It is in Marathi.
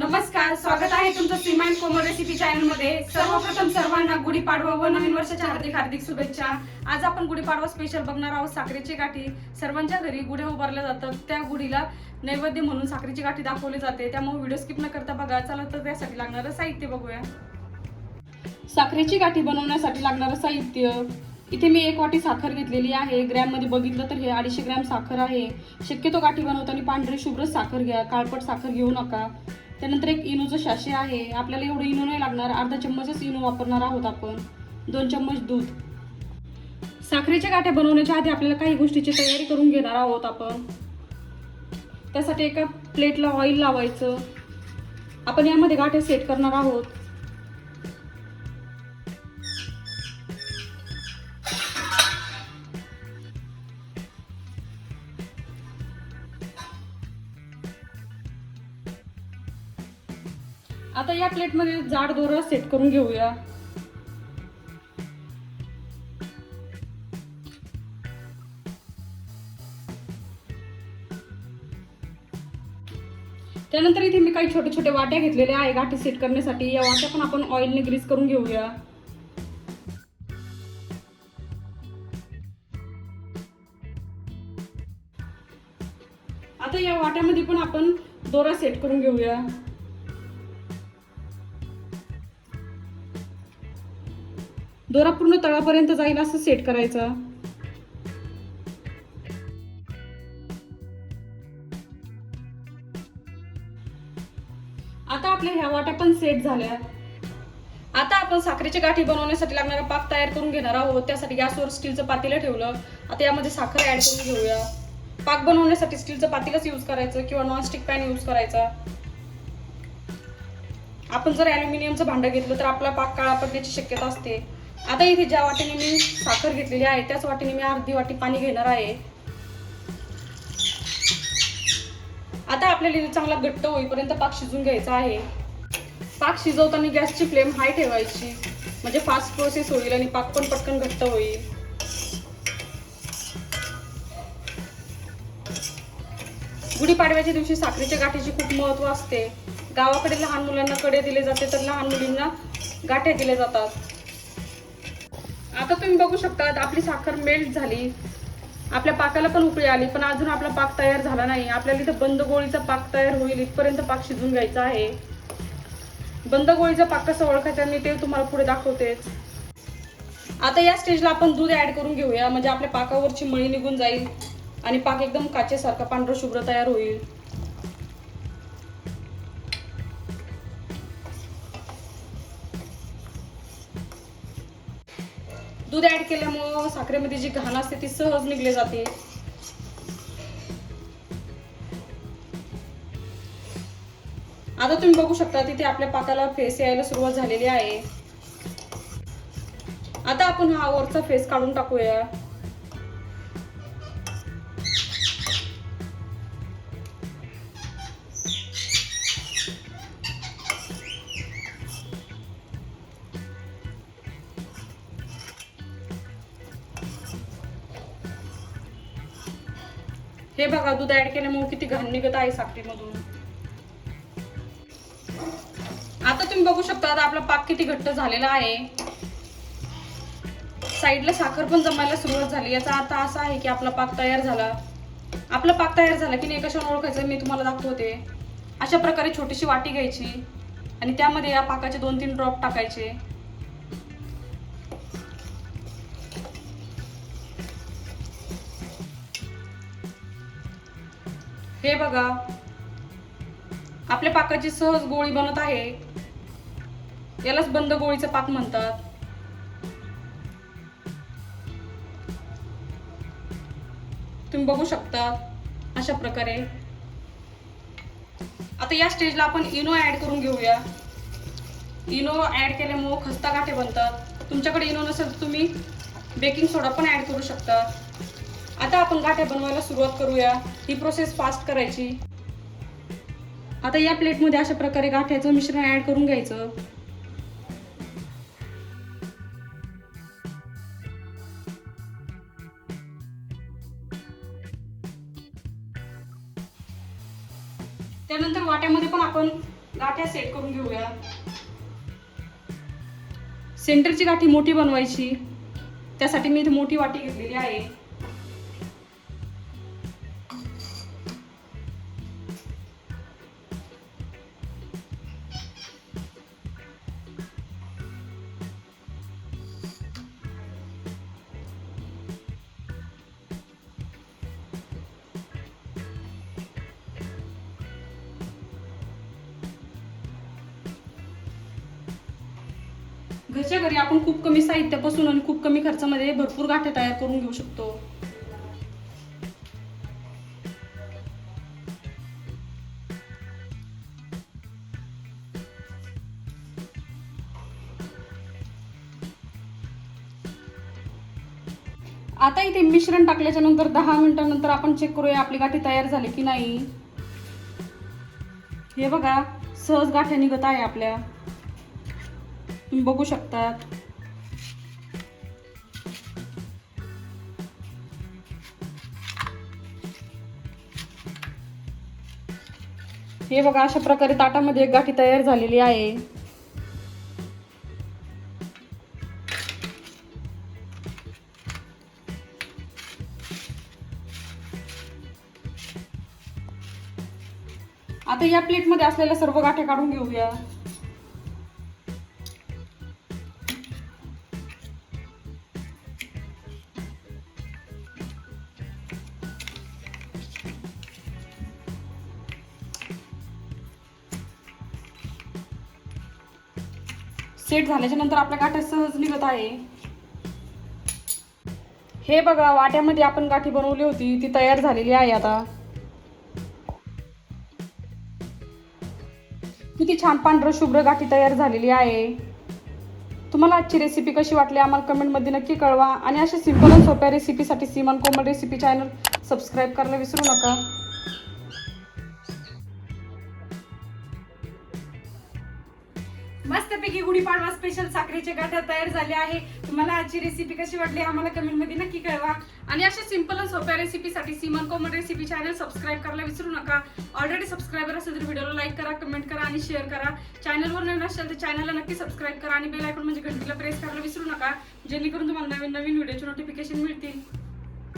नमस्कार स्वागत आहे तुमचं सीमा कोमो रेसिपी चॅनलमध्ये. सर्वप्रथम सर्वांना गुढीपाडवा व नवीन वर्षाच्या हार्दिक हार्दिक शुभेच्छा. आज आपण गुढीपाडवा स्पेशल बघणार आहोत साखरेची गाठी. सर्वांच्या घरी गुढ्या उभारल्या जातात त्या गुढीला नैवेद्य म्हणून साखरेची गाठी दाखवली जाते. त्यामुळे व्हिडिओ स्किप न करता बघा. चला तर त्यासाठी लागणारं साहित्य बघूया. साखरेची गाठी बनवण्यासाठी लागणारं साहित्य. इथे मी एक वाटी साखर घेतलेली आहे. ग्रॅममध्ये बघितलं तर हे अडीचशे ग्रॅम साखर आहे. शक्यतो गाठी बनवताना पांढरी शुभ्र साखर घ्या. काळपट साखर घेऊ नका. त्यानंतर एक इनोचं शाशे आहे. आपल्याला एवढं इनो नाही लागणार. अर्धा चम्मचच इनो वापरणार आहोत आपण. दोन चम्मच दूध. साखरेच्या गाठ्या बनवण्याच्या आधी आपल्याला काही गोष्टीची तयारी करून घेणार आहोत आपण. त्यासाठी एका प्लेटला ऑइल लावायचं. आपण यामध्ये गाठ्या सेट करणार आहोत. आता या प्लेटमध्ये जाड दोरा सेट करून घेऊया. त्यानंतर इथे मी काही छोटे छोटे वाट्या घेतलेल्या आहे गाठी सेट करण्यासाठी. या वाट्या पण आपण ऑइलने ग्रीस करून घेऊया. आता या वाट्यामध्ये पण आपण दोरा सेट करून घेऊया. दोरा पूर्ण तळापर्यंत जाईल असं सेट करायचा. आता आपल्या ह्या वाट्या पण सेट झाल्या. आता आपण साखरेची गाठी बनवण्यासाठी लागणारा पाक तयार करून घेणार आहोत. त्यासाठी गॅसवर स्टीलचं पातेलं ठेवलं. आता यामध्ये साखर ऍड करून घेऊया. पाक बनवण्यासाठी स्टीलचं पातेलच यूज करायचं किंवा नॉनस्टिक पॅन यूज करायचा. आपण जर अल्युमिनियमचं भांडं घेतलं तर आपला पाक काळा पडण्याची शक्यता असते. आता इथे ज्या वाटीने मी साखर घेतलेली आहे त्याच वाटीने मी अर्धी वाटी पाणी घेणार आहे. आता आपल्याला इथे चांगला घट्ट होईपर्यंत पाक शिजून घ्यायचा आहे. पाक शिजवताना गॅसची फ्लेम हाय ठेवायची. म्हणजे फास्ट प्रोसेस होईल आणि पाक पण पटकन घट्ट होईल. गुढीपाडव्याच्या दिवशी साखरेच्या गाठीचे खूप महत्त्व असते. गावाकडे लहान मुलांना कडे दिले जाते तर लहान मुलींना गाठ्या दिल्या जातात. आता तुम्ही बघू शकता आपली साखर मेल्ट झाली. आपल्या पाकाला पण उकळी आली पण अजून आपला पाक तयार झाला नाही. आपल्याला इथं बंद गोळीचा पाक तयार होईल इथपर्यंत पाक शिजून घ्यायचा आहे. बंद गोळीचा पाक कसं ओळखायचा मी ते तुम्हाला पुढे दाखवतेच आता या स्टेजला आपण दूध ऍड करून घेऊया म्हणजे आपल्या पाकावरची मळी निघून जाईल आणि पाक एकदम काचेसारखा पांढरं शुभ्र तयार होईल. दूध ॲड केल्यामुळं साखरेमध्ये जी घाण असते ती सहज निघले जाते. आता तुम्ही बघू शकता तिथे आपल्या पाकाला फेस यायला सुरुवात झालेली आहे. आता आपण हा वरचा फेस काढून टाकूया. हे बघा दूध ऍड केल्यामुळे किती घाण निघत आहे साखरेमधून. आता तुम्ही बघू शकता आता आपला पाक किती घट्ट झालेला आहे. साईडला साखर पण जमायला सुरुवात झाली. याचा अर्थ असा आहे की आपला पाक तयार झाला. आपला पाक तयार झाला की नाही कशावर ओळखायचं? मी तुम्हाला दाखवते. अशा प्रकारे छोटीशी वाटी घ्यायची आणि त्यामध्ये या पाकाचे दोन तीन ड्रॉप टाकायचे. हे बघा. आपल्या पाकाची सहज गोळी बनत आहे. यालाच बंद गोळीचं पाक म्हणतात. तुम्ही बघू शकता अशा प्रकारे. आता या स्टेजला आपण इनो ऍड करून घेऊया. इनो ऍड केल्यामुळं खस्ता गाठे बनतात. तुमच्याकडे इनो नसेल तर तुम्ही बेकिंग सोडा पण ऍड करू शकता. आता आपण गाठ्या बनवायला सुरुवात करूया. ही प्रोसेस फास्ट करायची. आता या प्लेटमध्ये अशा प्रकारे गाठ्याचं मिश्रण ऍड करून घ्यायचं. त्यानंतर वाट्यामध्ये पण आपण गाठ्या सेट करून घेऊया. सेंटरची गाठी मोठी बनवायची. त्यासाठी मी इथे मोठी वाटी घेतलेली आहे. घरच्या घरी आपण खूप कमी साहित्यापासून आणि खूप कमी खर्चामध्ये भरपूर गाठ्या तयार करून घेऊ शकतो. आता इथे मिश्रण टाकल्याच्या नंतर दहा मिनिटांनंतर आपण चेक करूया आपली गाठी तयार झाली की नाही. हे बघा सहज गाठ्या निघत आहे आपल्या. तुम्ही बघू शकतात. हे बघा अशा प्रकारे ताटामध्ये एक गाठी तयार झालेली आहे. आता या प्लेटमध्ये असलेल्या सर्व गाठ्या काढून घेऊया. सेट झाल्याच्यानंतर आपल्या गाठ्या सहज निघत आहे. हे बघा वाट्यामध्ये आपण गाठी बनवली होती ती तयार झालेली आहे आता. किती छान पांढरं शुभ्र गाठी तयार झालेली आहे. तुम्हाला आजची रेसिपी कशी वाटली आम्हाला कमेंटमध्ये नक्की कळवा. आणि अशा सिंपल आणि सोप्या रेसिपीसाठी सीमान कोमल रेसिपी चॅनल सबस्क्राईब करायला विसरू नका. मस्तपैकी गुढीपाडवा स्पेशल साखरेचे गाठ्या तयार झाले आहे. तुम्हाला आजची रेसिपी कशी वाटली आम्हाला कमेंटमध्ये नक्की कळवा. आणि अशा सिंपल आणि सोप्या रेसिपीसाठी Siman Komal recipe channel subscribe करायला विसरू नका. ऑलरेडी सबस्क्रायबर असेल तर व्हिडिओला लाईक करा कमेंट करा आणि शेअर करा. चॅनलवर नवीन असेल तर चॅनलला नक्की सबस्क्राईब करा आणि बेल आयकॉन म्हणजे घंटीला प्रेस करायला विसरू नका. जेणेकरून तुम्हाला नवीन नवीन व्हिडिओचे नोटिफिकेशन मिळतील.